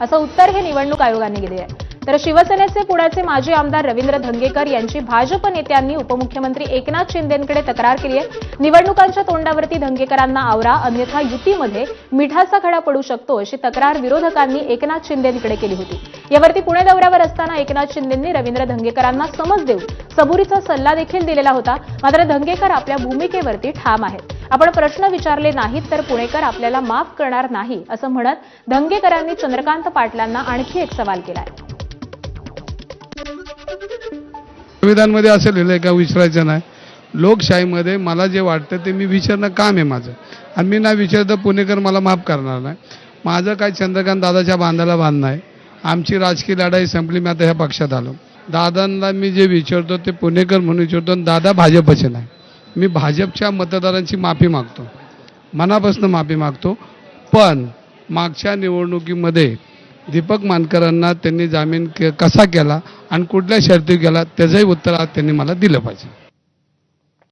असं उत्तर हे निवडणूक आयोगाने दिले आहे तर शिवसेनेचे पुण्याचे माजी आमदार रवींद्र धंगेकर यांची भाजप नेत्यांनी उपमुख्यमंत्री एकनाथ शिंदेकडे तक्रार केली आहे. निवडणुकांच्या तोंडावरती धंगेकरांना आवरा अन्यथा युतीमध्ये मिठाचा खडा पडू शकतो अशी तक्रार विरोधकांनी एकनाथ शिंदेकडे केली होती. यावरती पुणे दौऱ्यावर असताना एकनाथ शिंदेंनी रवींद्र धंगेकरांना समज देऊन सबुरीचा सल्ला देखील दिलेला होता. मात्र धंगेकर आपल्या भूमिकेवरती ठाम आहेत. आपण प्रश्न विचारले नाहीत तर पुणेकर आपल्याला माफ करणार नाही असं म्हणत धंगेकरांनी चंद्रकांत पाटलांना आणखी एक सवाल केलाय. संविधानमध्ये असं लिहिलंय का विचारायचं नाही. लोकशाहीमध्ये मला जे वाटतं ते मी विचारणं काम आहे माझं. आणि मी नाही विचारतं पुणेकर मला माफ करणार नाही. माझं काय चंद्रकांत दादाच्या बांधाला बांधणं आहे आमची राजकीय लढाई संपली मी आता ह्या पक्षात आलो. दादांना मी जे विचारतो ते पुणेकर म्हणून विचारतो आणि दादा भाजपचे नाही. मी भाजपच्या मतदारांची माफी मागतो. मनापासून माफी मागतो. पण मागच्या निवडणुकीमध्ये दीपक मानकरांना त्यांनी जामीन के कसा केला आणि कुठल्या शर्ती केला त्याचंही उत्तर आज त्यांनी मला दिलं पाहिजे.